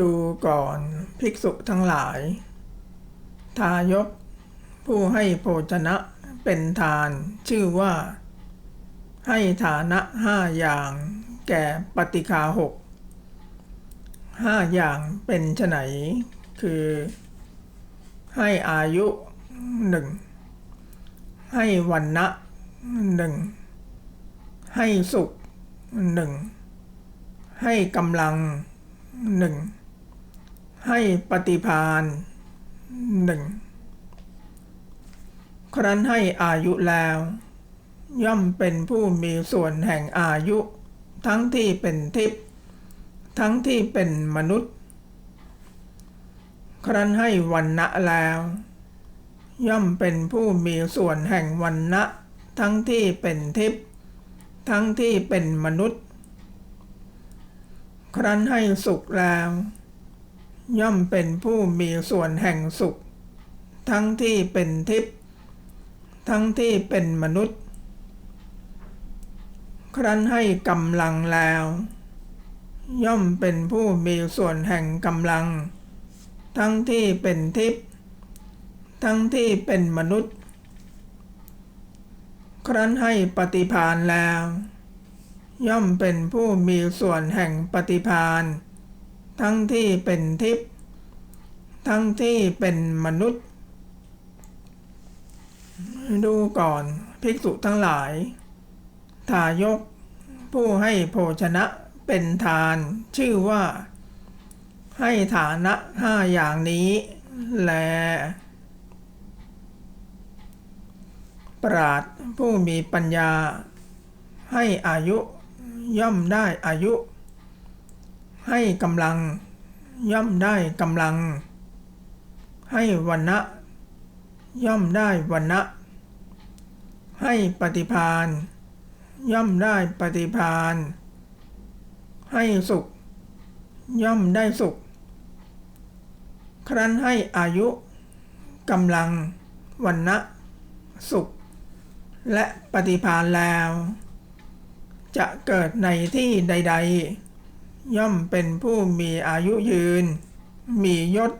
ดูก่อนภิกษุทั้งหลาย ทายก ผู้ให้โภชนะเป็นทานชื่อว่า ให้ฐานะห้าอย่างแก่ปฏิคาหกห้าอย่างเป็นไฉนคือ ให้อายุหนึ่งให้วันนะหนึ่งให้สุขหนึ่งให้กำลัง หนึ่งให้ปฏิพานหนึ่งครั้นให้อายุแล้ว ย่อมเป็นผู้มีส่วนแห่งอายุ ทั้งที่เป็นทิพย์ทั้งที่เป็นมนุษย์ ครั้นให้วันนะแล้ว ย่อมเป็นผู้มีส่วนแห่งวันนะทั้งที่เป็นทิพย์ทั้งที่เป็นมนุษย์ ครั้นให้สุขแล้ว ย่อมเป็นผู้มีส่วนแห่งสุข ทั้งที่เป็นทิพย์ทั้งที่เป็นมนุษย์ ครั้นให้กำลังแล้ว ย่อมเป็นผู้มีส่วนแห่งกำลัง ทั้งที่เป็นทิพย์ทั้งที่เป็นมนุษย์ ครั้นให้ปฏิพานแล้ว ย่อมเป็นผู้มีส่วนแห่งปฏิพานทั้งที่เป็นทิพย์ทั้งที่เป็นมนุษย์ ดูก่อนภิกษุทั้งหลาย ทายก ผู้ให้โภชนะเป็นทาน ชื่อว่า ให้ฐานะห้าอย่างนี้แล ปราดผู้มีปัญญา ให้อายุ ย่อมได้อายุ ให้กำลัง ย่อมได้กำลัง ให้วันนะย่อมได้วันนะให้ปฏิพานย่อมได้ปฏิพานให้สุข ย่อมได้สุข ครั้นให้อายุกำลังวันนะสุข และปฏิพานแล้ว จะเกิดในที่ใด ๆ ย่อมเป็นผู้มีอายุยืน มียศ